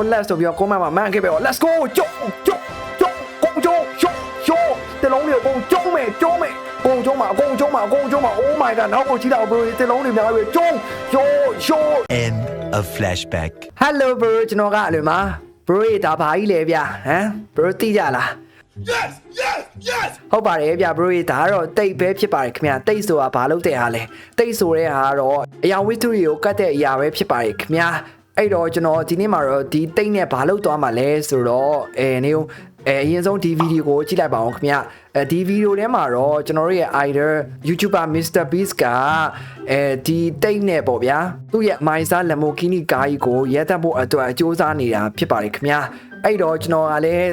ကိုလက်ဆိုပြီးတော့ကိုမမမှန်ခဲ့ပဲ let's go ကျုံကျုံကျုံကုန်းကျုံရှော့ရှော့တလုံးတွေအကုန်ကျုံမယ်ကျုံမယ်ကုန်းကျုံမှာအကုန်ကျုံမှာအကုန်ကျုံမှာ oh my god နောက်ကိုကြည့်တော့ bro တလုံးတွေများပဲကျုံရှော့ရှော့ End of flashback. hello bro ကျွန်တော်ကအလွန်ပါ bro ရေဒါဘာကြီးလဲဗျဟမ် bro သိကြလား Yes! Yes! Yes! ဟုတ်ပါတယ်ဗျ bro ရေဒါကတော့တိတ်ပဲဖြစ်ပါတယ်ခင်ဗျတိတ်ဆိုတာဘာလို့တဲ့ဟာလဲတိတ်ဆိုတဲ့ဟာကတော့အရာဝတ္ထုတွေကိုကတ်တဲ့အရာပဲဖြစ်ပါတယ်ခင်ဗျ အဲ့တော့ကျွန်တော်ဒီနေ့မှာတော့ဒီတိတ်နဲ့ဘာလို့သွားမှာလဲဆိုတော့အဲနေဦးအဲအရင်ဆုံးဒီဗီဒီယိုကိုကြည့်လိုက်ပါအောင်ခင်ဗျအဲဒီဗီဒီယိုထဲမှာတော့ကျွန်တော်တို့ရဲ့ idol YouTuber Mr Beast ကအဲဒီတိတ်နဲ့ပေါ့ဗျာသူ့ရဲ့မိုင်းစား Lamborghini ကားကြီးကိုရဲတပ်ဖို့အတွက်အကျိုးစားနေတာဖြစ်ပါတယ်ခင်ဗျအဲ့တော့ကျွန်တော်ကလည်း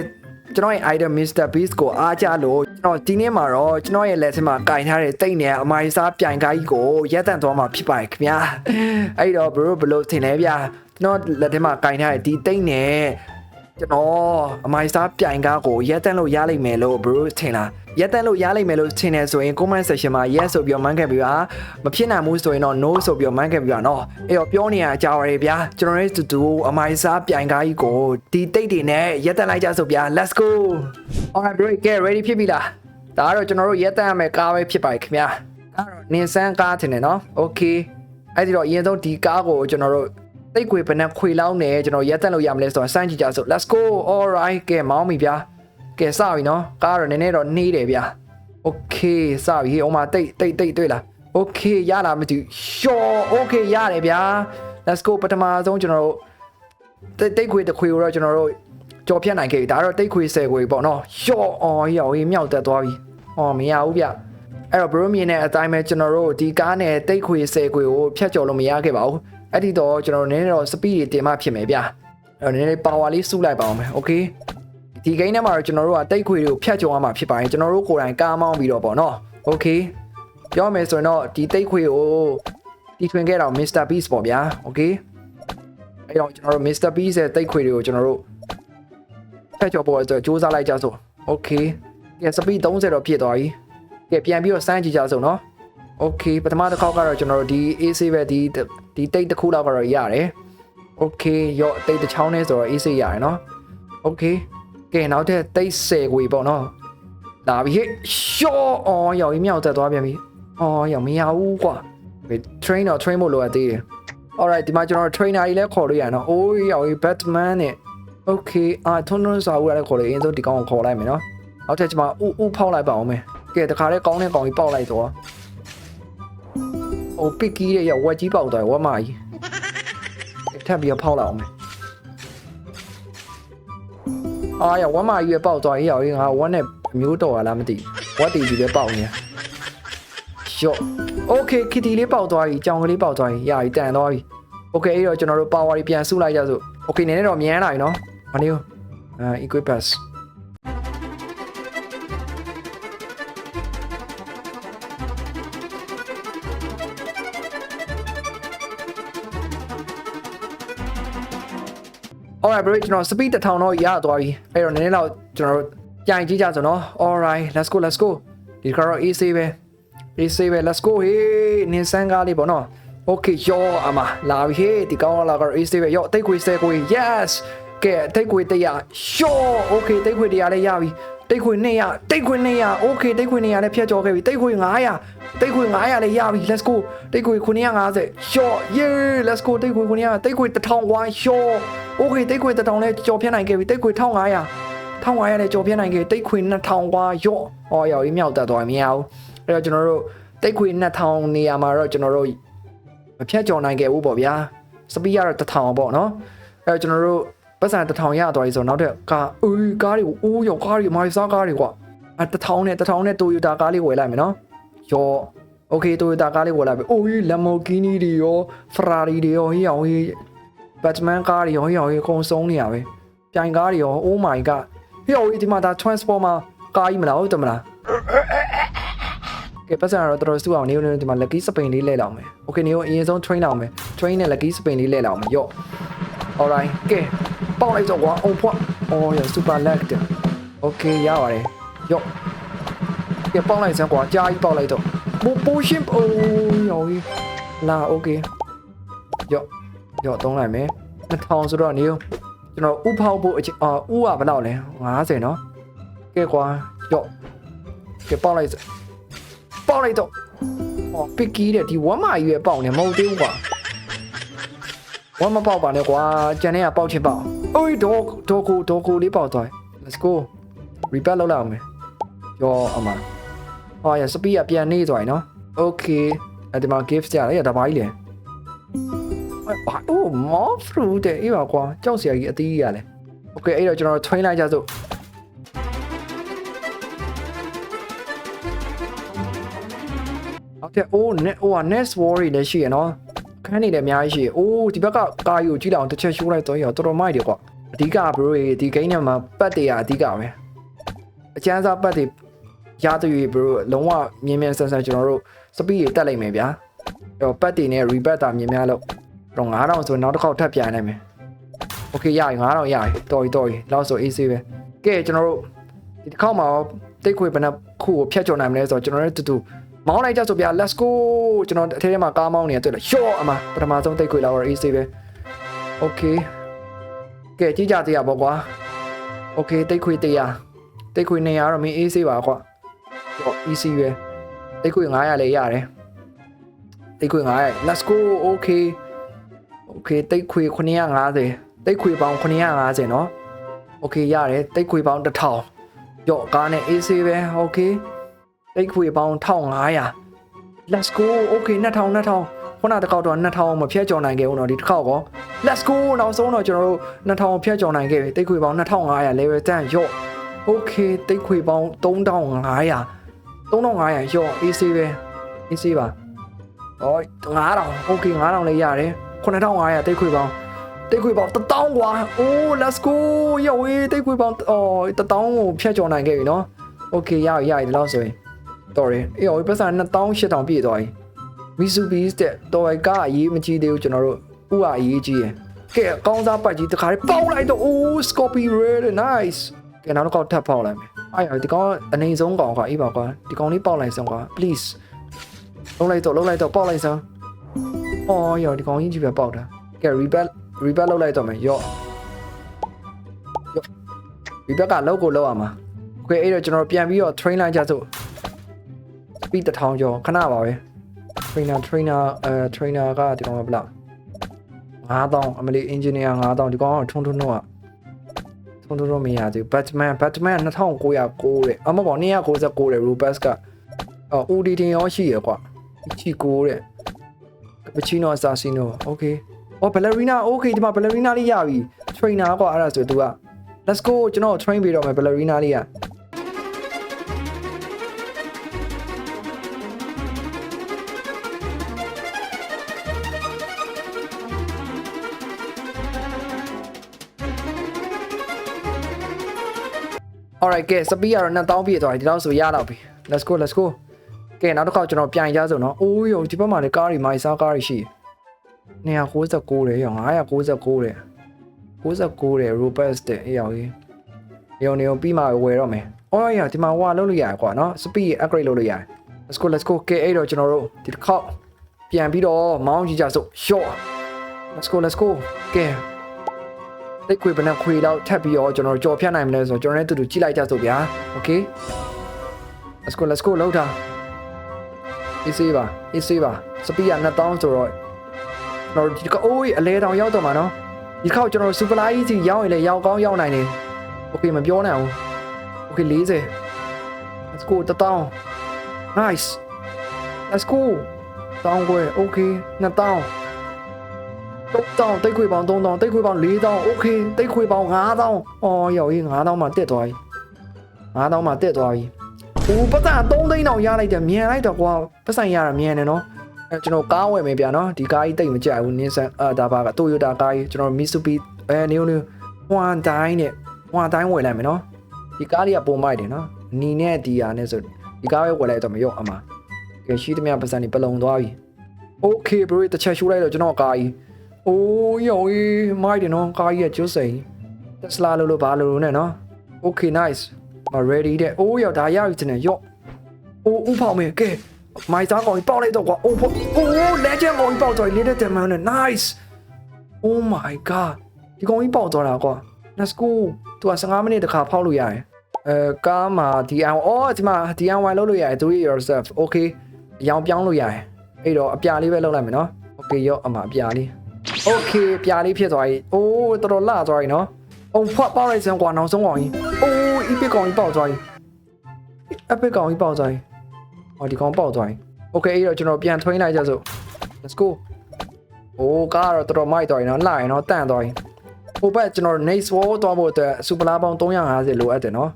ကျွန်တော်ရဲ့ idol Mr Beast ကိုအားကြလို့ကျွန်တော်ဒီနေ့မှာတော့ကျွန်တော်ရဲ့လက်ထဲမှာကင်ထားတဲ့တိတ်နဲ့အမိုင်းစားပြိုင်ကားကြီးကိုရက်တန့်သွားမှာဖြစ်ပါတယ်ခင်ဗျာအဲ့တော့ဘရိုဘလို့ထင်လဲဗျာ ကျွန်တော်လက်ထဲမှာကင်ထားတဲ့ဒီတိတ်နဲ့ကျွန်တော်အမိုင်းစားပြိုင်ကားကိုရက်တန့်လို့ရလိမ့်မယ်လို့ဘရိုထင်လားရက်တန့်လို့ရလိမ့်မယ်လို့ထင်တယ်ဆိုရင် comment section မှာ yes ဆိုပြီးတော့မှန်းခဲ့ပြီးပါမဖြစ်နိုင်ဘူးဆိုရင်တော့ no ဆိုပြီးတော့မှန်းခဲ့ပြီးပါနော်အဲ့တော့ပြောနေရအကြောင်းရယ်ဗျာကျွန်တော်ရဲ့တူတူအမိုင်းစားပြိုင်ကားကြီးကိုဒီတိတ်တွေနဲ့ရက်တန့်လိုက်ကြဆိုဗျာ let's go alright bro get ready ဖြစ်ပြီလားဒါကတော့ကျွန်တော်တို့ရက်တန့်ရမယ်ကားပဲဖြစ်ပါတယ်ခင်ဗျာဒါကတော့နင်ဆန်းကားထင်တယ်နော် okay အဲ့ဒီတော့အရင်ဆုံးဒီကားကိုကျွန်တော်တို့ တိတ်ခွေဘယ်နဲ့ခွေလောင်းနေကျွန်တော်ရက်တန့်လို့ရမလဲဆိုတော့စမ်းကြည့်ကြစို့ let's go alright ကဲမောင်းပြီဗျာကဲစပြီနော်ကားကတော့နည်းနည်းတော့နှေးတယ်ဗျာ okay စပြီဟေးဟိုမှာတိတ်တိတ်တိတ်တွေ့လား okay ရလားမသိဘူး sure okay ရတယ်ဗျာ let's go ပထမဆုံးကျွန်တော်တို့တိတ်တိတ်ခွေတစ်ခွေကိုတော့ကျွန်တော်တို့ကြော်ဖြတ်နိုင်ခဲ့ပြီဒါကတော့တိတ်ခွေ10ခွေပေါ့နော် sure အော်ရော်ဟေးမြောက်တက်သွားပြီအော်မရဘူးဗျအဲ့တော့ bro မြင်တဲ့အတိုင်းပဲကျွန်တော်တို့ဒီကားနဲ့တိတ်ခွေ10ခွေကိုဖြတ်ကျော်လို့မရခဲ့ပါဘူး အဲ့ဒီတော့ကျွန်တော်နည်းနည်းတော့ speed တွေတင်မှဖြစ်မယ်ဗျအဲ့တော့နည်းနည်း power လေးစုလိုက်ပါအောင်မယ် okay ဒီဂိမ်းထဲမှာတော့ကျွန်တော်တို့ကတိတ်ခွေတွေကိုဖြတ်ကျော်ရမှာဖြစ်ပါတယ်ကျွန်တော်တို့ကိုယ်တိုင်ကားမောင်းပြီးတော့ပေါ့နော် okay ပြောမယ်ဆိုရင်တော့ဒီတိတ်ခွေကိုတီထွင်ခဲ့တော့ Mr Beast ပေါ့ဗျာ okay အဲ့တော့ကျွန်တော်တို့ Mr Beast ရဲ့တိတ်ခွေတွေကိုကျွန်တော်တို့ဖြတ်ကျော်ဖို့အတွက်စူးစမ်းလိုက်ကြစို့ okay ကဲ speed 30တော့ဖြစ်သွားပြီကဲပြန်ပြီးတော့စမ်းကြည့်ကြစို့နော် okay ပထမတစ်ခေါက်ကတော့ကျွန်တော်တို့ဒီ AC ပဲဒီဒီတိတ်တစ်ခုလောက်ကတော့ရတယ် okay ရော့တိတ်တစ်ချောင်းနဲ့ဆိုတော့ AC ရတယ်နော် okay ကဲနောက်ထပ်တိတ်10ခွေပေါ့နော်လာပြီဟဲ့ရှော့အော်ရောက်ရင်မြောက်တက်သွားပြန်ပြီအော်ရောက်မရဘူးကွာ train တော့ train ဖို့လိုအပ်သေးတယ် alright ဒီမှာကျွန်တော် trainer ကြီးလည်းခေါ်လို့ရနော်အိုးရောက်ရင် batman နဲ့ okay အာထွန်းထွန်းစာဦးလည်းခေါ်လို့အရင်ဆုံးဒီကောင်ကိုခေါ်လိုက်မယ်နော်နောက်ထပ်ကျွန်မဥဥဖောက်လိုက်ပါအောင်မယ်ကဲတခါလေးကောင်းတဲ့ကောင်ကြီးပေါက်လိုက်တော့ အိုပစ်ကြီးရဲ့ရောက်ဝက်ကြီးပေါက်သွားတယ်ဝက်မကြီးထပ်ပြီးတော့ဖောက်လိုက်အောင်မယ် အာရဝမ်းမကြီးပဲပေါက်သွားရင်ရောက်ရင်ငါဝမ်းနဲ့အမျိုးတော်ရလားမသိဝက်တီကြီးပဲပေါက်နေရရော့โอเคခီတီလေးပေါက်သွားပြီကြောင်ကလေးပေါက်သွားပြီရပြီတန်သွားပြီโอเคအဲ့တော့ကျွန်တော်တို့ power တွေပြန်စုလိုက်ကြစို့โอเคနည်းနည်းတော့မြန်းလာပြီနော်မနေဘူးအာ equip pass alright bro ကျွန်တော် speed 1000တော့ရသွားပြီအဲ့တော့နည်းနည်းတော့ကျွန်တော်တို့ကြိုင်ကြည့်ကြဆိုနော် alright let's go let's go ဒီကတော့ AC ပဲ AC ပဲ let's go ဟေးနင်းဆန်းကားလေးပေါ့နော် okay ယောအမလာပြီဟေးဒီကောင်းလာကတော့ AC ပဲယောတိတ်ခွေစဲခွေ yes ကဲတိတ်ခွေတရား sure okay တိတ်ခွေတရားလည်းရပြီ တိတ်ခွေ200တိတ်ခွေ200 okay တိတ်ခွေ200လည်းဖြတ်ကျော်ခဲ့ပြီတိတ်ခွေ900တိတ်ခွေ900လည်းရပြီ let's go တိတ်ခွေ950 short yeah let's go တိတ်ခွေ900တိတ်ခွေ1000ဝိုင်း short okay တိတ်ခွေ1000လည်းကျော်ဖြတ်နိုင်ခဲ့ပြီတိတ်ခွေ1500 1500နဲ့ကျော်ပြနိုင်ခဲ့တိတ်ခွေ2000ကွာရော့အော်ရော်ကြီးမြောက်တက်သွားမရဘူးအဲ့တော့ကျွန်တော်တို့တိတ်ခွေ2000နေရာမှာတော့ကျွန်တော်တို့မဖြတ်ကျော်နိုင်ခဲ့ဘူးပေါ့ဗျာစပီးကတော့1000ပေါ့နော်အဲ့တော့ကျွန်တော်တို့ ပတ်စံ1000ရသွားပြီဆိုတော့နောက်ထပ်ကားအေးကားတွေကိုအိုးရောကားတွေမိုင်းစားကားတွေကွာအဲ1000နဲ့1000နဲ့ Toyota ကားလေးဝယ်လိုက်မယ်နော်ရော့ Okay Toyota ကားလေးဝယ်လိုက်ပြီအိုး Lamborghini တွေရော Ferrari တွေရောဟေးအောင်ဟေး Batman ကားတွေရောဟေးအောင်ဟေးအကုန်စုံနေရပဲပြိုင်ကားတွေရော Oh my god ဟေ့ဟိုဒီမှာဒါ transformer ကားကြီးမလားဟုတ်တယ်မလားကဲပတ်စံတော့တော်တော်စုအောင်နေနေဒီမှာ lucky spin လေးလဲလောက်မယ် okay နေအရင်ဆုံး train လောက်မယ် train နဲ့ lucky spin လေးလဲလောက်မယ်ယော့ alright ကဲ ပေါက်လိုက်တော့ကွာ on point oh yeah super lag တယ် okay ရပါတယ်ယော့ကဲပေါက်လိုက်စမ်းကွာကြားကြီးပေါက်လိုက်တော့ပိုပိုရှင်းအိုးယော်လာ okay ယော့ယော့သုံးလိုက်မယ်2000ဆိုတော့နေကျွန်တော်ဥဖောက်ဖို့အချင်းအာဥကဘယ်လောက်လဲ90နော်ကဲကွာရော့ကဲပေါက်လိုက်စပေါက်လိုက်တော့ဟောပစ်ကီးတဲ့ဒီဝမ်းမကြီးရဲ့ပေါက်နေမဟုတ်သေးဘူးကွာဝမ်းမပေါက်ပါနဲ့ကွာကျန်တဲ့ကပေါက်ချင်ပေါက် အိုးဒေါ်ဒေါ်ကိုဒေါ်ကိုလေးပေါက်သွား let's go repair လုပ်လိုက်အောင်မယ်ရောအမဟောရစပီးကပြန်နေသွားပြီနော် okay အဲ့ဒီမှာ gift ကြရတယ်ဒါပါကြီးလေဘာအိုးမောဖရူတဲ့အေးပါကွာကြောက်စရာကြီးအသီးကြီးရလဲ okay အဲ့တော့ကျွန်တော် train လိုက်ကြစို့ဟုတ်တယ်အိုး net ဟိုက net worry လည်းရှိရနော် ခန်းနေလည်းအများကြီးရှိရအိုးဒီဘက်ကကာယူကြည့်လောက်တစ်ချက်ရှိုးလိုက်တော့ရတော်တော်မိုက်တယ်ကွာအဓိက bro ဒီ game ထဲမှာပတ်တွေကအဓိကပဲအချမ်းစားပတ်တွေရတဲ့ bro လုံးဝမြင်းမြန်းဆန်းဆန်းကျွန်တော်တို့ speed တွေတက်လိုက်မယ်ဗျာအဲ့တော့ပတ်တွေနဲ့ rebate တာမြင်များလို့တော့9000ဆိုနောက်တစ်ခေါက်ထပ်ပြန်နိုင်မယ် โอเคရပြီ9000ရပြီတော်ပြီတော်ပြီလောက်ဆို AC ပဲကဲကျွန်တော်တို့ဒီတစ်ခေါက်မှာတိတ်ခွေဘယ်နှခုကိုဖြတ်ကျော်နိုင်မလဲဆိုတော့ကျွန်တော်တို့တူတူ မောင်းလိုက်ကြဆိုဗျာ let's go ကျွန်တော်အထဲထဲမှာကားမောင်းနေတွေ့လို့ short အမပထမဆုံးတိတ်ခွေလောက်တော့ AC ပဲ okay ကဲကြည့်ကြသေးရပေါ့ကွာ okay တိတ်ခွေ100တိတ်ခွေ200တော့မင်း AC ပါကွာဟော EC ပဲတိတ်ခွေ900လည်းရတယ်တိတ်ခွေ900 let's go okay okay တိတ်ခွေ950တိတ်ခွေပေါင်း950เนาะโอเคရတယ်တိတ်ခွေပေါင်း1000ရော့ကားနဲ့ AC ပဲโ อเคတိတ်ခွေပေါင်း1500 let's go okay 2000 2000ခုနတစ်ခေါက်တော့2000မဖြတ်ကျော်နိုင်ခဲ့ဘူးเนาะဒီတစ်ခေါက်ကော let's go နောက်ဆုံးတော့ကျွန်တော်တို့2000ဖြတ်ကျော်နိုင်ခဲ့ပြီတိတ်ခွေပေါင်း2500 level 10ရော့ okay တိတ်ခွေပေါင်း3500 3500ရော့ AC ပဲ AC ပါဟော9000 okay 9000လေးရတယ်9500တိတ်ခွေပေါင်း တိတ်ခွေပေါင်း1000กว่าโอ้ let's go ရောဝေးတိတ်ခွေပေါင်းအော်1000ကိုဖြတ်ကျော်နိုင်ခဲ့ပြီနော် okay ရရရဒီလောက်ဆိုရင် တော်တယ်အေးအောင်ပတ်စံ2800ပြည့်သွားပြီမီဆူဘီစ်တဲ့တော်ရကအရေးမကြီးသေးဘူးကျွန်တော်တို့ဥကအရေးကြီးရယ်ကဲအကောင်းစားပတ်ကြီးတခါလေးပေါက်လိုက်တော့အိုး Scorpy Red nice ကဲနောက်တစ်ခေါက်ထပ်ပေါက်လိုက်မယ်အဲ့ရဒီကောင်အနေဆုံးကောင်ကွာအေးပါကွာဒီကောင်လေးပေါက်လိုက်ဆုံးကွာ please လုံးလိုက်တော့လုံးလိုက်တော့ပေါက်လိုက်စမ်းအော်ရောဒီကောင်ကြီးကြီးပဲပေါက်တာကဲ rebel rebel လောက်လိုက်တော့မယ်ရော့ရော့ rebel ကလောက်ကိုလောက်အောင်ပါခွဲအဲ့တော့ကျွန်တော်ပြန်ပြီးတော့ train လိုက်ကြစို့ speed တစ်ထောင်ကျော်ခဏပါပဲ trainer trainer အဲ trainer ကဒီကောင်ကဘယ်လောက်9000အမလီ engineer 9000ဒီကောင်ကထုံထုံတော့อ่ะထုံထုံတော့မရသေးဘူး batman batman 2909တဲ့အမပေါ့299တဲ့ robust ကအော် ud တင်ရောရှိရကွာချီကိုတဲ့ cappuccino assassino okay အော် ballerina okay ဒီမှာ ballerina လေးရပြီ trainer ကွာအဲ့ဒါဆို तू က let's go ကျွန်တော် train ပေးတော့မယ် ballerina လေးက alright ကဲစပီးကတော့2000ပြည့်သွားပြီဒီလောက်ဆိုရတော့ပြီ let's go let's go ကဲနောက်တစ်ခေါက်ကျွန်တော်ပြန်ရစုံနော်အိုးယောဒီဘက်မှာလည်းကားတွေမိုင်စားကားတွေရှိတယ်269တဲ့ရော969တဲ့69တဲ့ robust တဲ့အေးရောကြီးရောနေပြီးမှဝယ်တော့မယ်အော်ရဒီမှာဟွာလုပ်လို့ရတယ်ကွာနော် speed upgrade လုပ်လို့ရတယ် let's go let's go ကဲအဲ့တော့ကျွန်တော်တို့ဒီတစ်ခေါက်ပြန်ပြီးတော့မောင်းကြည့်ကြစို့ short let's go let's go ကဲ တိတ်ခွေဘယ်နှခွေတော့ထပ်ပြီးတော့ကျွန်တော်ကြော်ဖြတ်နိုင်မလဲဆိုတော့ကျွန်တော်လည်းတူတူကြည့်လိုက်ကြစို့ဗျာ okay let's go let's go လောက်တာ AC ပါ AC ပါစပီးက2000ဆိုတော့ကျွန်တော်ဒီကအိုးအလဲတောင်ရောက်တော့မှာနော်ဒီခေါက်ကျွန်တော်စူပလာကြီးစီရောက်ရင်လည်းရောက်ကောင်းရောက်နိုင်တယ် okay မပြောနိုင်ဘူး okay 40 let's go 1000 nice let's go တောင်းခွဲ okay 2000 3000တိတ်ခွေပေါင်း3000တိတ်ခွေပေါင်း4000 okay တိတ်ခွေပေါင်း5000အော်ရောက်ရေး5000မှတက်သွားပြီ5000မှတက်သွားပြီ။ဟိုပတ်စံ3သိန်းတောင်ရလိုက်တယ်မြန်လိုက်တော့ကွာပတ်စံရတာမြန်တယ်နော်။အဲကျွန်တော်ကားဝယ်မယ်ဗျာနော်ဒီကားကြီးတိတ်မကြိုက်ဘူး Nissan အာဒါပါက Toyota ကားကြီးကျွန်တော် Mitsubishi အဲနေနေဟွမ်တိုင်းနဲ့ဟွမ်တိုင်းဝယ်လိုက်မယ်နော်။ဒီကားလေးကပုံမိုက်တယ်နော်။နီနဲ့ဒီယာနဲ့ဆိုဒီကားပဲဝယ်လိုက်တော့မရော့အမ။ကဲရှိသမျှပတ်စံนี่ပလုံသွားပြီ။ Okay bro တစ်ချက်ရှိုးလိုက်တော့ကျွန်တော်ကားကြီး။ အိုးယောကြီးမိုက်တယ်နော်ကားကြီးကကျွတ်စိန်။ Tesla လို့လို့ဘာလို့လို့နဲ့နော်။ Okay nice မ ready တဲ့အိုးရောက်ဒါရပြီတင်ရော့အိုးဥဖောက်မယ်ကဲမိုက်သားကောင်ကြီးပေါက်လိုက်တော့ကွာအိုးဖောက်အိုး legend ကောင်ကြီးပေါက်တော့လေးတဲ့တမန်နဲ့ nice oh my god ဒီကောင်ကြီးပေါက်သွားတာကွာ let's go သူက15မိနစ်တခါဖောက်လို့ရတယ်အဲကားမှာ DIY အော်ဒီမှာ DIY လုပ်လို့ရတယ် do it yourself okay အရောင်ပြောင်းလို့ရတယ်အဲ့တော့အပြာလေးပဲလုပ်လိုက်မယ်နော် okay ရောအမအပြာလေး okay အပြာလေးဖြစ်သွားပြီအိုးတော်တော်လှသွားပြီနော်အုံဖွက်ပေါက်လိုက်စမ်းကွာနောက်ဆုံးကောင်ကြီးအိုး epic ကောင်ကြီးပေါက်သွားပြီ epic ကောင်ကြီးပေါက်သွားပြီဟောဒီကောင်ပေါက်သွားပြီ okay အဲ့တော့ကျွန်တော်ပြန်ထွင်းလိုက်ကြစို့ let's go အိုးကားတော့တော်တော်မိုက်သွားပြီနော်လှရင်နော်တန့်သွားပြီဟိုဘက်ကျွန်တော် next wall သွားဖို့အတွက်စူပလာပေါင်း350လိုအပ်တယ်နော်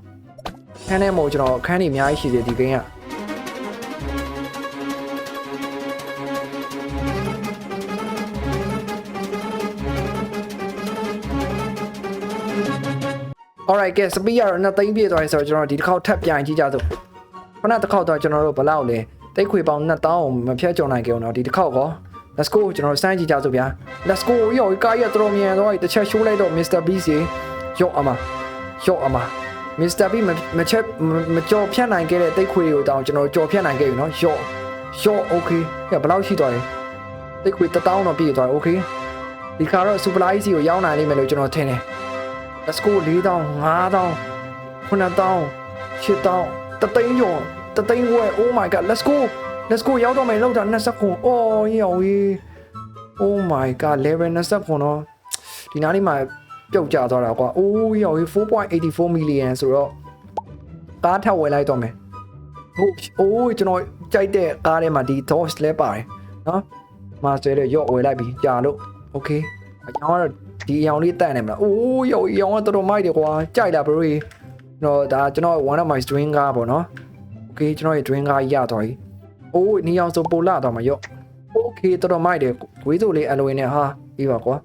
ခန်းထဲမှာကျွန်တော်ခန်းနေအများကြီးရှိသေးတယ်ဒီဂိမ်းက Alright ကဲစပီးရတော့နှစ်သိန်းပြည့်သွားတယ်ဆိုတော့ကျွန်တော်ဒီတစ်ခေါက်ထပ်ပြန်ကြည့်ကြစို့ခုနတစ်ခေါက်တော့ကျွန်တော်တို့ဘလောက်လဲတိတ်ခွေပေါင်း2000ကိုမဖြတ်ကျော်နိုင်ကြအောင်တော့ဒီတစ်ခေါက်ကော Let's go ကျွန်တော်စမ်းကြည့်ကြစို့ဗျာ Let's go ရောကာရတော်မြန်တော့တစ်ချက်ရှိုးလိုက်တော့ Mr Beast ရော့အမရော့အမ Mr Beast မချက်မကြော်ဖြတ်နိုင်ခဲ့တဲ့တိတ်ခွေကိုတောင်ကျွန်တော်ကြော်ဖြတ်နိုင်ခဲ့ပြီနော်ရော့ရော့ okay ကဲဘလောက်ရှိသွားလဲတိတ်ခွေ1000တော့ပြည့်သွားတယ် okay ဒီခါတော့ Super Easy ကိုရောင်းနိုင်လိမ့်မယ်လို့ကျွန်တော်ထင်တယ် let's go 4000 5000 9000 8000တသိန်းကျော်တသိန်းခွဲ oh my god let's go let's go ရောက်တော့မယ်လောက်တာ20ခွန်အော်ရောင်ကြီး oh my god level 20ခွန်တော့ဒီနားလေးမှာပြုတ်ကျသွားတာကွာအိုးရောင်ကြီး4.84 million ဆိုတော့ကားထပ်ဝယ်လိုက်တော့မယ်ဟုတ်အိုးကျွန်တော်ကြိုက်တဲ့ကားထဲမှာဒီ Dodge လဲပါတယ်နော် master ရဲ့ရော့ဝယ်လိုက်ပြီကြာလို့ okay အကြောင်းကတော့ ဒီအရောင်လေးတန့်နေမလားအိုးရောအရောင်ကတော်တော်မိုက်တယ်ကွာကြိုက်လားဘရိုတော့ဒါကျွန်တော် one of my dream ကားပေါ့နော် okay ကျွန်တော်ရဲ့ dream ကားရသွားပြီအိုးနေအောင်ဆိုပိုလာတော့မှာရော့ okay တော်တော်မိုက်တယ်ဝေးစိုးလေးအလွင်နဲ့ဟာပြီးပါကွာ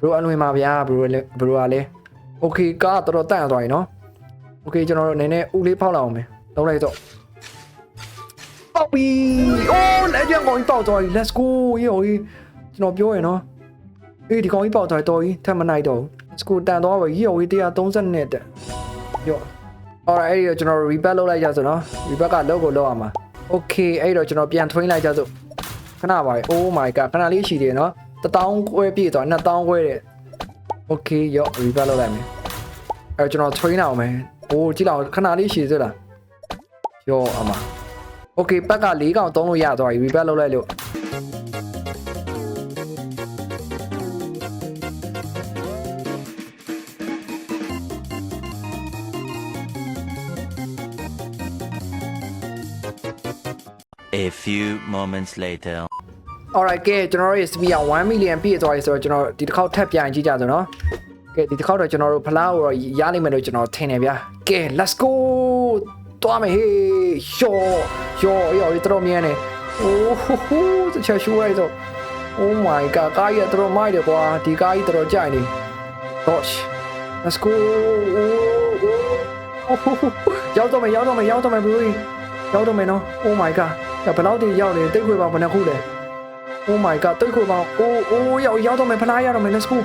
ဘရိုအလွင်ပါဗျာဘရိုလည်းဘရိုကလည်း okay ကားတော်တော်တန့်သွားပြီနော် okay ကျွန်တော်တို့နည်းနည်းဥလေးဖောက်လာအောင်မယ်လုံးလိုက်တော့ပေါက်ပြီအိုးလက်ကျန်ကောင်ကြီးပေါက်သွားပြီ let's go ရောကျွန်တော်ပြောရနော် အေးဒီကောင်ကြီးပေါက်သွားတော်ကြီးထပ်မနိုင်တော့ဘူးစကူတန်သွားပါကြီးရော်ကြီး130နဲ့တက်ရော့အော်အဲ့ဒီတော့ကျွန်တော် repair လုပ်လိုက်ကြစို့နော် repair ကလောက်ကိုလောက်အောင်ပါ okay အဲ့တော့ကျွန်တော်ပြန်ထွင်းလိုက်ကြစို့ခဏပါပဲ oh my god ခဏလေးရှိသေးတယ်နော်1000ခွဲပြည့်သွား2000ခွဲတဲ့ okay ရော့ repair လုပ်လိုက်မယ်အဲ့တော့ကျွန်တော်ထွင်းအောင်မယ်အိုးကြည့်လောက်ခဏလေးရှိသေးလားရော့အမ okay ပက်က၄កောင်သုံးလို့ရသွားပြီ repair လုပ်လိုက်လို့ A few moments later. alright ကဲကျွန်တော်တို့ရဲ့ speed 1 million ပြည့်သွားပြီဆိုတော့ကျွန်တော်ဒီတစ်ခေါက်ထပ်ပြန်ကြည့်ကြစို့နော်ကဲဒီတစ်ခေါက်တော့ကျွန်တော်တို့ဖလားကိုတော့ရနိုင်မယ်လို့ကျွန်တော်ထင်တယ်ဗျာကဲ let's go တွားမယ်ဟေးရှော့ရှော့ရော်တော်မြန်နေအိုးဟိုဟိုတချာရှူရိုက်တော့ oh my god ကားကြီးကတော်မိုက်တယ်ကွာဒီကားကြီးတော်ကြိုက်နေ gosh let's go ရောက်တော့မယ်ရောက်တော့မယ်ရောက်တော့မယ် bro ရောက်တော့မယ်နော် oh my god ဘယ်လောက်တည်းရောက်လဲတိတ်ခွေပါဘယ်နှခုလဲ Oh my god တိတ်ခွေပါအိုးအိုးရောက်ရောက်တော့မယ်ဖလားရတော့မယ် let's go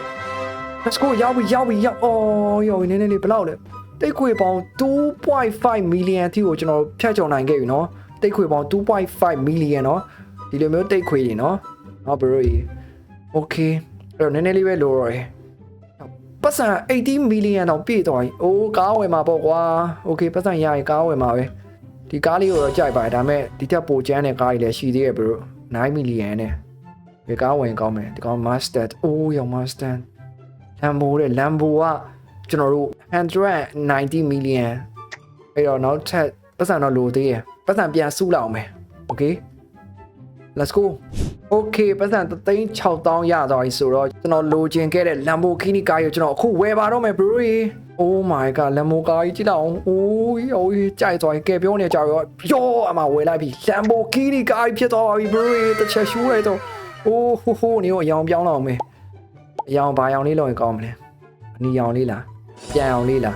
let's go ရောက်ပြီရောက်ပြီရောက်အော်ရောက်ပြီနည်းနည်းလေးဘယ်လောက်လဲတိတ်ခွေပေါင်း2.5 million အထိကိုကျွန်တော်ဖြတ်ကျော်နိုင်ခဲ့ပြီနော်တိတ်ခွေပေါင်း2.5 million နော်ဒီလိုမျိုးတိတ်ခွေတွေနော်ဟော bro okay အဲ့တော့နည်းနည်းလေးပဲလိုတော့ရယ်ပတ်စံ80 million တော့ပြည့်သွားပြီအိုးကားဝယ်မှာပေါ့ကွာ okay ပတ်စံရရင်ကားဝယ်မှာပဲ ဒီကားလေးကိုတော့ကြိုက်ပါတယ်ဒါပေမဲ့ဒီထက်ပိုကျန်းတဲ့ကားကြီးလည်းရှိသေးရဲ့ bro 9 million နဲ့ဘယ်ကားဝင်ကောင်းမလဲဒီကောင် Mustang အိုးရောင် Mustang Lambo တဲ့ Lambo ကကျွန်တော်တို့190 million အဲ့တော့နောက်ထပ်ပတ်စံတော့လိုသေးရဲ့ပတ်စံပြန်စုလောက်အောင်မယ် okay let's go okay ပတ်စံ36000ရသွားပြီဆိုတော့ကျွန်တော်လိုချင်ခဲ့တဲ့ Lamborghini ကားကိုကျွန်တော်အခုဝယ်ပါတော့မယ် bro oh my god Lambo ကားကြီးကြည့်လောက်အောင်အိုးရောကြိုက်သွားရင်ကဲပြောနေကြရောရောအမဝယ်လိုက်ပြီ Lamborghini ကားကြီးဖြစ်သွားပါပြီ bro တစ်ချက်ရှူးလိုက်တော့အိုးဟိုဟိုနေရောအယောင်ပြောင်းလောက်မယ်အယောင်ဘာယောင်လေးလောက်ရင်ကောင်းမလဲအနီယောင်လေးလားပြန်ယောင်လေးလား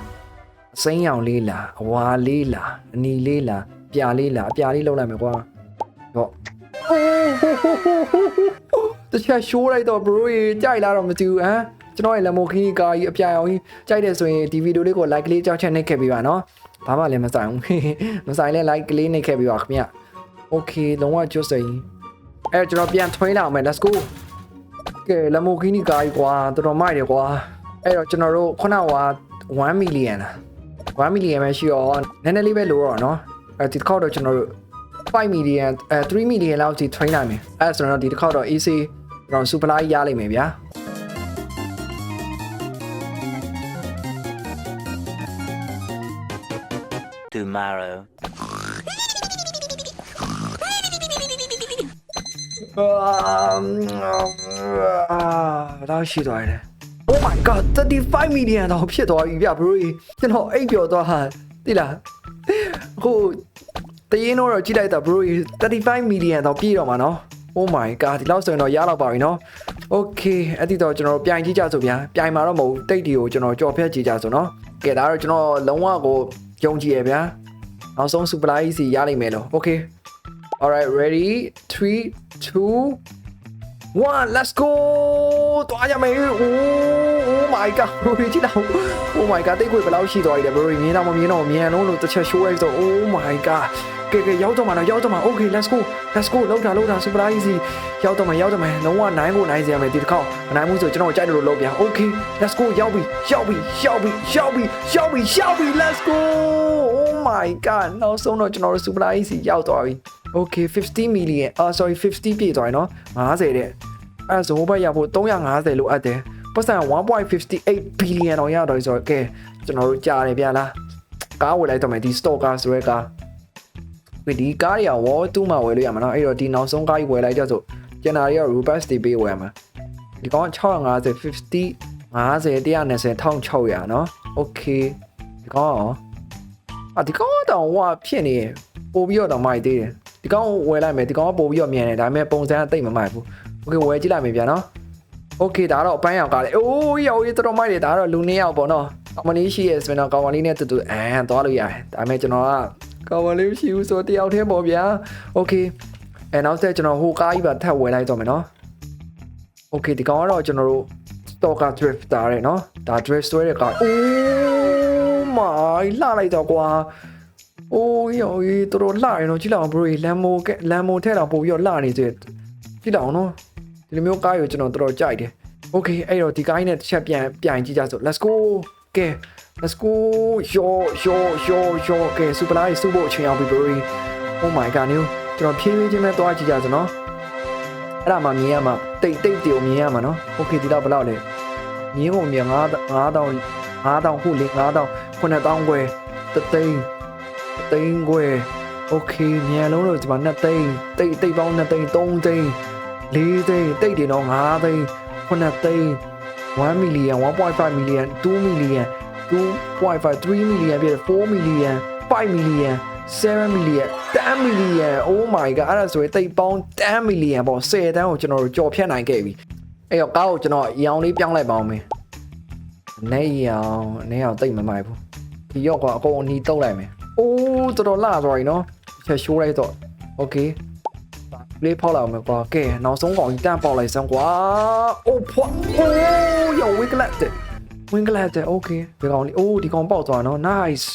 အစိမ်းယောင်လေးလားအဝါလေးလားအနီလေးလားပြာလေးလားအပြာလေးလောက်လိုက်မယ်ကွာတော့တခြားရှိုးလိုက်တော့ bro ကြိုက်လာတော့မသိဘူးဟမ် ကျွန်တော်ရဲ့ Lamborghini ကားကြီးအပြိုင်အောင်ကြီးကြိုက်တယ်ဆိုရင်ဒီဗီဒီယိုလေးကို like လေးကြောက်ချက်နှိပ်ခဲ့ပေးပါနော်ဘာမှလည်းမဆိုင်ဘူးမဆိုင်လဲ like လေးနှိပ်ခဲ့ပေးပါခင်ဗျ Okay လုံးဝကျွတ်စိန်အဲ့ကျွန်တော်ပြန်ထွေးလာအောင်မယ် let's go ကဲ Lamborghini ကားကြီးကွာတော်တော်မိုက်တယ်ကွာအဲ့တော့ကျွန်တော်တို့ခုနက1 million လား1 million ပဲရှိရောနည်းနည်းလေးပဲလိုတော့နော်အဲ့ဒီတစ်ခေါက်တော့ကျွန်တော်တို့5 million အဲ3 million လောက်ထိထွေးနိုင်မယ်အဲ့ဆိုတော့ဒီတစ်ခေါက်တော့ easy ကျွန်တော် supply ရလိမ့်မယ်ဗျာ Tomorrow. အာတော့ရှိသွားတယ် Oh my god 35 million တော့ဖြစ်သွားပြီဗျ bro ကျွန်တော်အိပ်ပျော်သွားဟာသိလားအခုတရင်တော့ကြည့်လိုက်တာ bro 35 million တော့ပြည့်တော့မှာနော် Oh my god ဒီလောက်ဆိုရင်တော့ရတော့ပါပြီနော် Okay အဲ့ဒီတော့ကျွန်တော်ပြိုင်ကြည့်ကြဆိုဗျာပြိုင်မှာတော့မဟုတ်တိတ်တီကိုကျွန်တော်ကြော်ဖြတ်ကြည့်ကြဆိုနော်ကဲဒါတော့ကျွန်တော်လုံးဝကိုယုံကြည်ရဗျာ နောက်ဆုံး super light စီရနိုင်မယ်လို့ Okay Alright ready 3 2 one let's go တွားကြမယ် oh oh my god bro ကြည့်တော့ oh my god တိတ်ခွေဘယ်လောက်ရှိသွားပြီလဲ bro မြင်တော့မမြင်တော့မြင်လုံးလို့တစ်ချက် show ရဲဆို oh my god ကဲကဲရောက်တော့မှာတော့ရောက်တော့မှာ okay let's go let's go လောက်တာလောက်တာ super easy ရောက်တော့မှာရောက်တော့မှာလုံးဝနိုင်ကိုနိုင်စေရမယ်ဒီတစ်ခေါက်မနိုင်ဘူးဆိုကျွန်တော်ကြိုက်တယ်လို့လုပ်ပြန် okay let's go ရောက်ပြီရောက်ပြီရောက်ပြီရောက်ပြီရောက်ပြီရောက်ပြီ let's go oh my god နောက်ဆုံးတော့ကျွန်တော်တို့ super easy ရောက်သွားပြီ okay 50 million အာ sorry 50ပြည့်သွားပြီနော်50တဲ့အဲ့ဒါဆိုဟိုဘက်ရောက်ဖို့350လို့အပ်တယ်ပတ်စံ1.58 billion တော့ရတော့ဆိုတော့ကဲကျွန်တော်တို့ကြားတယ်ဗျာလားကားဝယ်လိုက်တော့မယ်ဒီ stock ကားဆိုရဲကားဒီဒီကားတွေက wall 2မှာဝယ်လို့ရမှာနော်အဲ့တော့ဒီနောက်ဆုံးကားကြီးဝယ်လိုက်ကြဆိုကျန်တာတွေက robust တွေပေးဝယ်မှာဒီကောင်650 50 50 120 1600နော် okay ဒီကောင်ရော အာဒီကောင်တော့ဟိုဖြစ်နေပို့ပြီးတော့မိုက်သေးတယ်ဒီကောင်ဝယ်လိုက်မယ်ဒီကောင်ကပို့ပြီးတော့မြန်တယ်ဒါပေမဲ့ပုံစံကတိတ်မမိုက်ဘူး โอเคဝယ်ကြည့်လိုက်မယ်ဗျာနော်โอเคဒါတော့အပန်းရောင်ကားလေအိုးရောက်ရေးတော်တော်မိုက်တယ်ဒါတော့လူနှစ်ယောက်ပေါ့နော်ကောင်မလေးရှိရဲဆိုရင်တော့ကောင်မလေးနဲ့တူတူအမ်သွားလို့ရတယ်ဒါပေမဲ့ကျွန်တော်ကကောင်မလေးမရှိဘူးဆိုတော့တယောက်တည်းပေါ့ဗျာโอเคအဲနောက်ဆက်ကျွန်တော်ဟိုကားကြီးပါထပ်ဝယ်လိုက်တော့မယ်နော်โอเคဒီကောင်ကတော့ကျွန်တော်တို့ stalker drift တာရဲနော်ဒါ drift ဆွဲတဲ့ကားအိုး မိုင်လှလိုက်တော့ကွာအိုးရော်ကြီးတော်တော်လှရင်တော့ကြည့်လိုက်အောင် bro လမ်မိုကလမ်မိုထဲတော့ပို့ပြီးတော့လှနေသေးတယ်ကြည့်လိုက်အောင်နော်ဒီလိုမျိုးကားကိုကျွန်တော်တော်တော်ကြိုက်တယ်။ Okay အဲ့တော့ဒီကားကြီးနဲ့တစ်ချက်ပြန်ပြန်ကြည့်ကြစို့ Let's go ကဲ Let's go ယောယောယောယောကဲ super light စုဖို့အချိန်ရောက်ပြီ bro Oh my god နူကျွန်တော်ဖြည်းဖြည်းချင်းပဲသွားကြည့်ကြစို့နော်။အဲ့ဒါမှမြင်ရမှာတိတ်တိတ်တီကိုမြင်ရမှာနော်။ Okay ဒီတော့ဘယ်လောက်လဲ။မြင်ဖို့မြင်9000 9000 9000ခုလေ9000 9000ခွဲတသိန်းတသိန်းခွဲ Okay မြန်လုံးလို့ဒီမှာ2သိန်းတိတ်တိတ်ပေါင်း2သိန်း3သိန်း4သိန်းတိတ်တယ်တော့5သိန်း9သိန်း1 million 1.5 million 2 million 2.5 3 million ပြည့်4 million 5 million 7 million 10 million oh my god အဲ့ဒါဆိုရင်တိတ်ပေါင်း10 million ပေါ့10တန်းကိုကျွန်တော်တို့ကြော်ဖြတ်နိုင်ခဲ့ပြီအဲ့တော့ကားကိုကျွန်တော်ရောင်လေးပြောင်းလိုက်ပါအောင်မယ် နေရောင်နေရောင်တိတ်မမိုက်ဘူးဒီရော့ကအကုန်အနီးတုတ်လိုက်မယ်အိုးတော်တော်လှသွားပြီနော်ချက်ရှိုးလိုက်တော့ okay လေးဖောက်လာမယ်ကွာကဲနောက်ဆုံးကောင်ကြီးတန့်ပေါက်လိုက်စမ်းကွာအိုးဖွာအိုးယောဝင်းကလတ်တဲ့ဝင်းကလတ်တဲ့ okay ဒီကောင်လေးအိုးဒီကောင်ပေါက်သွားနော် nice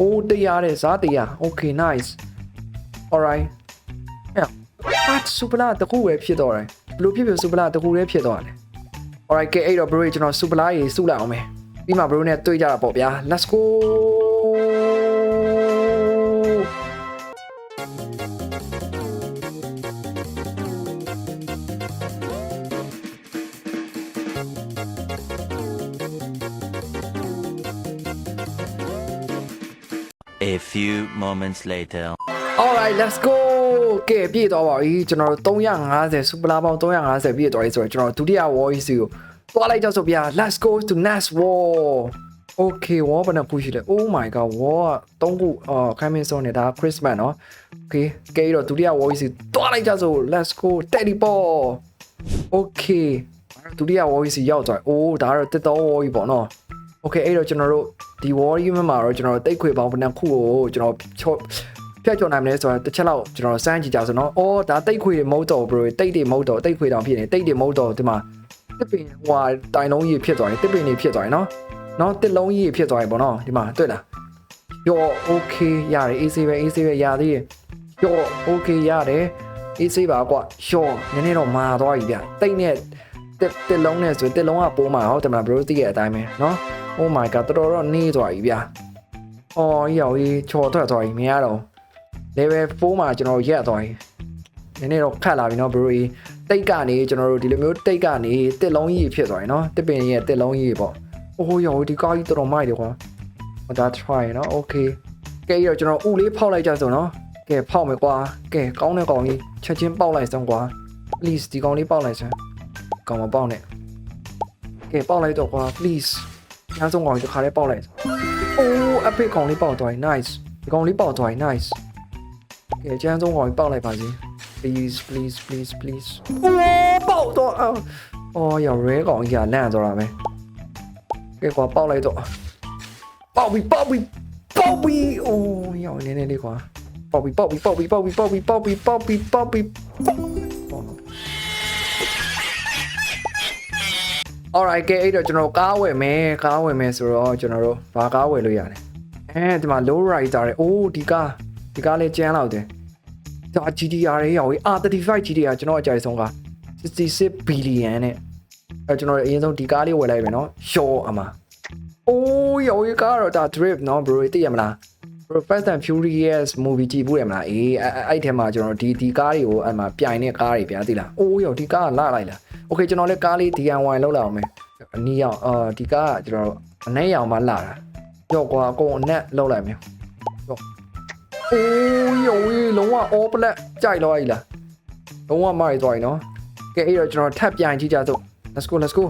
အိုးတရားတဲ့စားတရား okay nice alright အဲ့အာစူပလာတကူပဲဖြစ်တော့တယ်ဘလို့ဖြစ်ဖြစ်စူပလာတကူပဲဖြစ်တော့တယ် alright ကဲအဲ့တော့ bro ကျွန်တော်စူပလာရေးစုလိုက်အောင်မယ်ပြီးမှ bro နဲ့တွေ့ကြတာပေါ့ဗျာ let's go A few moments later. Alright let's go ကဲပြည့်သွားပါပြီကျွန်တော်တို့350 super ပေါင်း350ပြည့်သွားပြီဆိုတော့ကျွန်တော်ဒုတိယ voice ကိုသွားလိုက်ကြဆိုဗျာ let's go to next war Okay war ဘယ်နှခုရှိလဲ Oh my god war က3ခုအော် coming soon နေတာ Christmas เนาะ Okay ကဲတော့ဒုတိယ voice သွားလိုက်ကြဆို let's go teleport Okay ဒုတိယ voice ရောက်သွားအိုးဒါကတော့တက်တော် voice ပေါ့နော် Okay အဲ့တော့ကျွန်တော်တို့ဒီ warrior မှာတော့ကျွန်တော်တို့တိတ်ခွေပေါင်းဘယ်နှခုကိုကျွန်တော်ချော့ ဖျက်ချော်နိုင်မလဲဆိုတော့တစ်ချက်လောက်ကျွန်တော်စမ်းကြည့်ကြဆိုတော့အော်ဒါတိတ်ခွေမဟုတ်တော့ဘရိုတိတ်တွေမဟုတ်တော့တိတ်ခွေတောင်ဖြစ်နေတိတ်တွေမဟုတ်တော့ဒီမှာတစ်ပင်ဟိုတိုင်လုံးကြီးဖြစ်သွားတယ်တစ်ပင်တွေဖြစ်သွားတယ်နော်နော်တစ်လုံးကြီးဖြစ်သွားတယ်ပေါ့နော်ဒီမှာတွေ့လားပြော okay ရတယ် AC ပဲ AC ပဲရသေးတယ်ပြော okay ရတယ် AC ပါကွာရှော့နည်းနည်းတော့မာသွားပြီဗျတိတ်နဲ့တက်တက်လုံးနဲ့ဆိုတက်လုံးကပိုးမှာဟုတ်တယ်မလားဘရိုသိရဲ့အတိုင်းပဲနော် Oh my god တော်တော်တော့နေသွားပြီဗျာ။အော်ရောင်ကြီးချော်ထွက်သွားပြီမရတော့ level 4မှာကျွန်တော်ရက်သွားပြီ။နည်းနည်းတော့ခတ်လာပြီเนาะ bro တိတ်ကနေကျွန်တော်တို့ဒီလိုမျိုးတိတ်ကနေတစ်လုံးကြီးဖြစ်သွားပြီเนาะတစ်ပင်ရဲ့တစ်လုံးကြီးပေါ့။အိုးရောက်ဒီကားကြီးတော်တော်မိုက်တယ်ကွာ။ဟောဒါ try เนาะ okay ကဲရောကျွန်တော်ဥလေးဖောက်လိုက်ကြစို့เนาะကဲဖောက်မယ်ကွာကဲကောင်းတဲ့ကောင်ကြီးချက်ချင်းပေါက်လိုက်စမ်းကွာ please ဒီကောင်လေးပေါက်လိုက်စမ်းကောင်မပေါက်နဲ့ကဲပေါက်လိုက်တော့ကွာ please ညဆုံးကောင်ကြီးတစ်ခါလေးပေါက်လိုက်အိုးအဖေကောင်လေးပေါက်သွားပြီ nice ဒီကောင်လေးပေါက်သွားပြီ nice ကဲကျန်းဆုံးကောင်ကြီးပေါက်လိုက်ပါစေ please please please please အိုးပေါက်တော့အော်ရရဲကောင်ကြီးကလန့်သွားတာပဲကဲကွာပေါက်လိုက်တော့ပေါက်ပြီပေါက်ပြီပေါက်ပြီအိုးရောနည်းနည်းလေးကွာပေါက်ပြီပေါက်ပြီပေါက်ပြီပေါက်ပြီပေါက်ပြီပေါက်ပြီပေါက်ပြီပေါက်ပြီ alright ကဲအဲ့တော့ကျွန်တော်ကားဝယ်မယ်ကားဝယ်မယ်ဆိုတော့ကျွန်တော်တို့ဘာကားဝယ်လို့ရလဲအဲဒီမှာ low rider တွေအိုးဒီကား ဒီကားလေးကျန်းလောက်တယ်ဒါ GTR တွေရောက်ပြီ R35 GTR ကျွန်တော်အကြိုက်ဆုံးကား66 billion နဲ့အဲကျွန်တော်အရင်ဆုံးဒီကားလေးဝယ်လိုက်ပဲเนาะ show အမအိုးရောက်ရီကားတော့ဒါ drip เนาะ bro သိရမလား bro Fast and Furious movie ကြည့်ဘူးရမလားအေးအဲ့အဲ့ထဲမှာကျွန်တော်ဒီဒီကားတွေကိုအဲ့မှာပြိုင်တဲ့ကားတွေဗျာသိလားအိုးရောက်ဒီကားကလာလိုက်လား okay ကျွန်တော်လည်းကားလေး DIY လောက်လာအောင်မယ်အနီးအောင်အာဒီကားကကျွန်တော်အနက်ရောင်မှလာတာကြော့ကွာအကုန်အနက်လောက်လိုက်မယ်ကြော့ အိုးယောဝေးလုံးဝ all black ကြိုက်တော့ E လားလုံးဝမိုက်သွားပြီနော်ကဲအဲ့တော့ကျွန်တော်ထပ်ပြန်ကြည့်ကြစို့ let's go let's go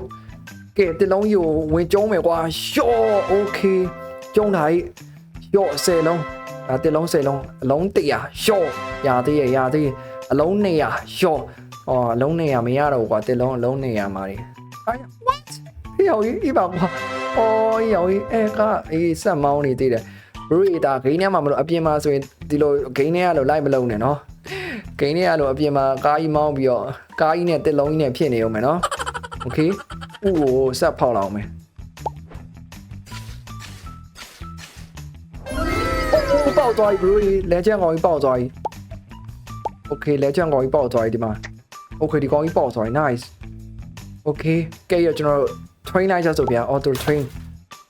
ကဲတစ်လုံးယူဝင်ကျုံးမယ်ကွာ sure okay ကျုံးထား E ရော့10လုံးဒါတစ်လုံး10လုံးအလုံး100 sure ရသေးရရသေးအလုံး200 sure အော်အလုံးနေရမရတော့ဘူးကွာတစ်လုံးအလုံးနေရမှာတွေအာ what ဟေးဟောကြီးဒီပါကွာအော်ဟေးဟောကြီးအဲကအေးဆက်မောင်းနေသေးတယ် ဘရီတာဂိမ်းထဲမှာမလို့အပြင်မှာဆိုရင်ဒီလိုဂိမ်းထဲကလို့လိုက်မလုံးနဲ့နော်ဂိမ်းထဲကလို့အပြင်မှာကားကြီးမောင်းပြီးတော့ကားကြီးနဲ့တစ်လုံးကြီးနဲ့ဖြစ်နေအောင်မယ်နော်โอเคဥကိုဆက်ဖောက်လောက်မယ်အိုးပေါက်သွားပြီဘရီလက်ချက်ကောင်ကြီးပေါက်သွားပြီโอเคလက်ချက်ကောင်ကြီးပေါက်သွားပြီဒီမှာ Okay ဒီကောင်ကြီးပေါ့ sorry nice Okay ကဲရကျွန်တော်တို့ train လိုက်ကြဆိုဗျာ auto train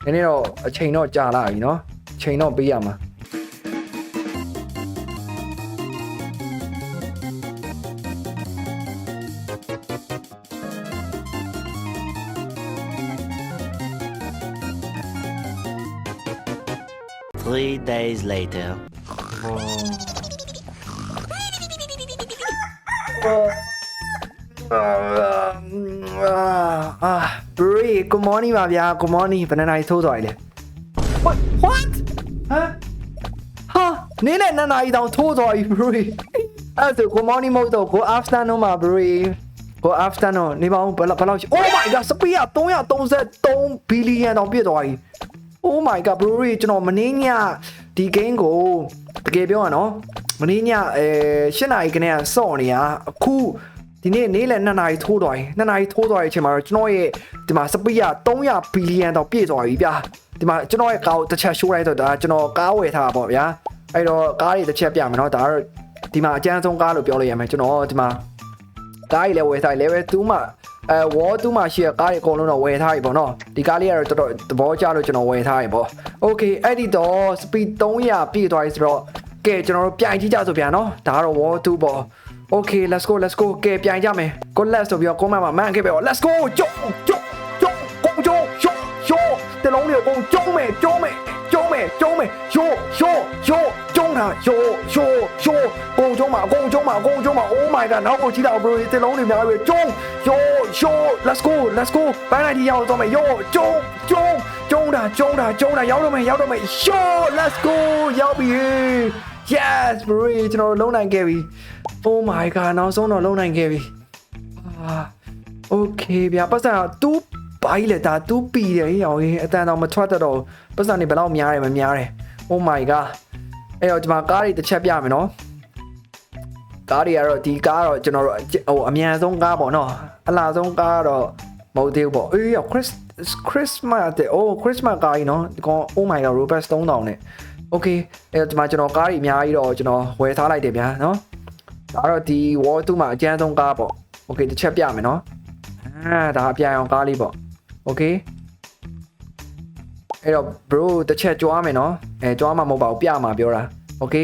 နည်းနည်းတော့အချိန်တော့ကြာလာပြီเนาะ အချိန်တော့ပေးရမှာ Three days later. အာ Brie good morning ပါဗျာ good morning ဘယ်နှစ်နာရီထိုးသွားပြီလဲ What what ဟမ် ဟာနေနဲ့နှစ်နာရီတောင်ထိုးသွားပြီ Brie အဲ့ဒါ good morning မဟုတ်တော့ good afternoon ပါ Brie good afternoon နေပါဦးဘယ်လောက်ဘယ်လောက်ရှိ Oh my god စပီးက333 billion တောင်ပြည့်သွားပြီ Oh my god bro ကျွန်တော်မင်းညဒီ game ကိုတကယ်ပြောရနော်မင်းညအဲ၈နာရီခနဲ့စော့နေရအခုဒီနေ့နေ့လယ်2နာရီထိုးသွားပြီ2နာရီထိုးသွားတဲ့အချိန်မှာတော့ကျွန်တော်ရဲ့ဒီမှာစပီးက300ဘီလီယံတော့ပြည့်သွားပြီဗျာဒီမှာကျွန်တော်ရဲ့ကားကိုတစ်ချက်ရှိုးလိုက်တော့ဒါကျွန်တော်ကားဝယ်ထားတာပေါ့ဗျာ အဲ့တော့ကားတွေတစ်ချက်ပြမယ်နော်ဒါကတော့ဒီမှာအကျန်းဆုံးကားလို့ပြောလို့ရမယ်ကျွန်တော်ဒီမှာကားကြီးလည်းဝယ်ထားတယ် level 2မှာအဲ wall 2မှာရှိတဲ့ကားတွေအကုန်လုံးတော့ဝယ်ထားပြီပေါ့နော်ဒီကားလေးကတော့တော်တော်သဘောကျလို့ကျွန်တော်ဝယ်ထားပြီပေါ့ okay အဲ့ဒီတော့ speed 300ပြည့်သွားပြီဆိုတော့ကဲကျွန်တော်တို့ပြိုင်ကြည့်ကြဆိုဗျာနော်ဒါကတော့ wall 2ပေါ့ okay let's go let's go ကဲပြိုင်ကြမယ် go left ဆိုပြီးတော့ comment မှာမှန်ခဲ့ပဲ let's go ကျုံကျုံကျုံကုန်ကျုံရှော့ရှော့တလုံးလေးကိုကုန်ကျုံမယ်ကျုံမယ်ကျုံ မယ်ကျုံမယ်ရှော့ရှော့ရှော့ကျုံတာရှော့ရှော့ရှော့ကုန်ကျုံမှာအကုန်ကျုံမှာအကုန်ကျုံမှာ oh my god နောက်ကိုကြည့်တော့ bro တလုံးလေးများပဲကျုံရှော့ရှော့ let's go let's go ဘန်းလိုက်ဒီရောက်တော့မယ်ယောကျုံကျုံကျုံတာကျုံတာကျုံတာရောက်တော့မယ်ရောက်တော့မယ် short let's go ရောက်ပြီ yes bro ကျွန်တော်လုံးနိုင်ခဲ့ပြီ oh my god နောက်ဆုံးတော့လုံးနိုင်ခဲ့ပြီအာ okay ဗျာပတ်စံတူ ဘာကြီးလဲဒါတူပီတယ်ရောင်ရင်အတန်တော့မထွက်တော့ပတ်စံနေဘယ်လောက်များတယ်မများတယ် oh my god အဲ့တော့ဒီမှာကားတွေတစ်ချက်ပြမယ်နော်ကားတွေကတော့ဒီကားကတော့ကျွန်တော်တို့ဟိုအမြန်ဆုံးကားပေါ့နော်အလားဆုံးကားကတော့မဟုတ်သေးဘူးပေါ့အေးရော Chris Christmas တဲ့ oh Christmas ကားကြီးနော်ဒီကောင် oh my god Robert 3000နဲ့ okay အဲ့တော့ဒီမှာကျွန်တော်ကားတွေအများကြီးတော့ကျွန်တော်ဝယ်ထားလိုက်တယ်ဗျာနော်ဒါတော့ဒီ wall 2မှာအကျန်းဆုံးကားပေါ့ okay တစ်ချက်ပြမယ်နော်အာဒါအပြိုင်အောင်ကားလေးပေါ့ โอเคအဲ့တော့ bro တစ်ချက်ကြွားမယ်နော်အဲကြွားမှာမဟုတ်ပါဘူးပြမှာပြောတာโอเค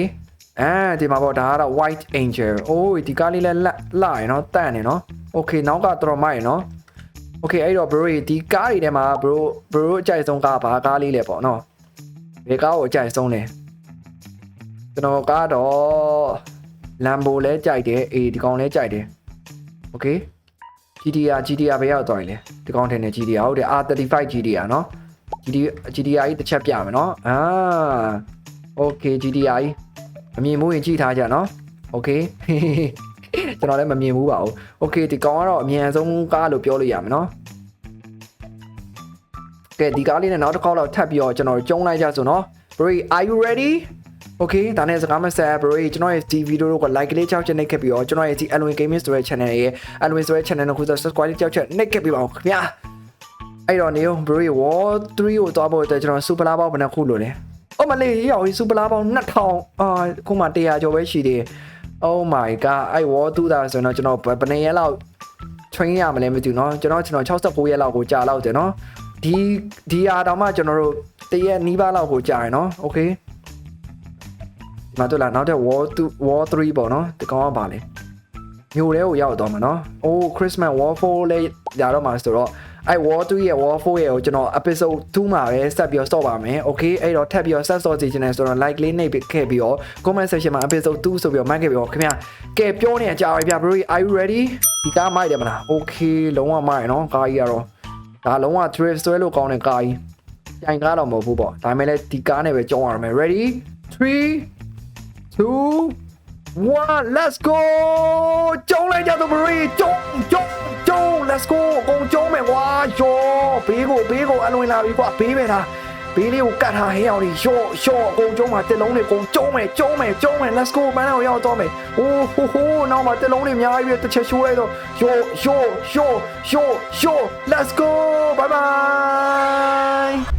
အဲဒီမှာပေါ့ဒါကတော့ white angel အိုးဒီကားလေးလည်းလာရနော်တန့်နေနော်โอเคနောက်ကတော့မိုက်နော်โอเคအဲ့တော့ bro ဒီကားတွေထဲမှာ bro bro အကြိုက်ဆုံးကားဘာကားလေးလဲပေါ့နော်ဒီကားကိုအကြိုက်ဆုံးလဲကျွန်တော်ကတော့ Lambo လဲကြိုက်တယ်အေးဒီကောင်လဲကြိုက်တယ်โอเค GTR GTR ပဲရောက်သွားပြီလေဒီကောင်ထင်တယ် GTR ဟုတ်တယ် R35 GTR เนาะ GTR GTR ကြီးတစ်ချက်ပြမယ်เนาะအာ Okay GTR ကြီးမမြင်ဘူးရင်ကြည့်ထားကြเนาะ Okay ကျွန်တော်လည်းမမြင်ဘူးပါဘူး Okay ဒီကောင်ကတော့အမြန်ဆုံးကားလို့ပြောလို့ရမယ်เนาะကဲဒီကားလေးနဲ့နောက်တစ်ခေါက်တော့ထပ်ပြီးတော့ကျွန်တော်ကျုံးလိုက်ကြဆိုเนาะ Bro are you ready Okay ဒါနဲ့စကားမဆက် bro ကျွန်တော်ရဲ့ဒီဗီဒီယိုကို like လေးချောက်ချက်နှိပ်ခဲ့ပြီးတော့ကျွန်တော်ရဲ့ဒီ Alwin Gaming ဆိုတဲ့ channel ရဲ့ Alwin ဆိုတဲ့ channel ကို subscribe လေးချောက်ချက်နှိပ်ခဲ့ပြီးပါဦးခင်ဗျာအဲ့တော့နေဦး bro ရဲ့ wall 3ကိုသွားဖို့အတွက်ကျွန်တော် super ပေါင်းဘယ်နှခုလို့လဲအော်မလေးရောက် super ပေါင်း2000အာခုမှ100ကျော်ပဲရှိသေးတယ် Oh my god အဲ့ wall 2တာဆိုတော့ကျွန်တော်ဘယ်နှစ်ရက်လောက် train ရမလဲမသိဘူးเนาะကျွန်တော်ကျွန်တော်69ရက်လောက်ကိုကြာလောက်တယ်เนาะဒီဒီအားတောင်မှကျွန်တော်တို့တရက်နီးပါးလောက်ကိုကြာရယ်เนาะ okay ဒီမှာတွေ့လားနောက်ထပ် wall 2 wall 3ပေါ့နော်ဒီကောင်ကပါလေမြို့ထဲကိုရောက်တော့မှာနော်အိုး Christmas wall 4လေးရတော့မှာဆိုတော့အဲ့ wall 3ရဲ့ wall 4ရဲ့ကိုကျွန်တော် episode 2မှာပဲဆက်ပြီးတော့ stop ပါမယ် okay အဲ့တော့ထပ်ပြီးတော့ဆက်စောစီချင်တယ်ဆိုတော့ like လေးနှိပ်ခဲ့ပြီးတော့ comment section မှာ episode 2ဆိုပြီးတော့မှတ်ခဲ့ပြီးတော့ခင်ဗျာကဲပြောနေကြပါဗျာ bro are you ready ဒီကားမိုက်တယ်မလား okay လုံးဝမိုက်နော်ကားကြီးကတော့ဒါလုံးဝ drift ဆွဲလို့ကောင်းတဲ့ကားကြီးကြိုင်ကားတော့မဟုတ်ဘူးပေါ့ဒါပေမဲ့လည်းဒီကားနဲ့ပဲကြောင်းရမယ် ready 3 two one let's go ကျုံးလိုက်ကြတော့ Marie ကျုံးကျုံးကျုံး let's go အကုန်ကျုံးမယ်ကွာယောဘေးကိုဘေးကိုအလွန်လာပြီကွာဘေးပဲလားဘေးလေးကိုကတ်ထားဟဲအောင်ဒီယောယောအကုန်ကျုံးမှာတစ်လုံးတွေအကုန်ကျုံးမယ်ကျုံးမယ်ကျုံးမယ် let's go ပန်းတော့ရောက်တော့မယ်ဟိုးဟိုးဟိုးနောက်မှာတစ်လုံးတွေအများကြီးပဲတစ်ချက်ရှိုးလိုက်တော့ယောယောယောယောယော let's go bye bye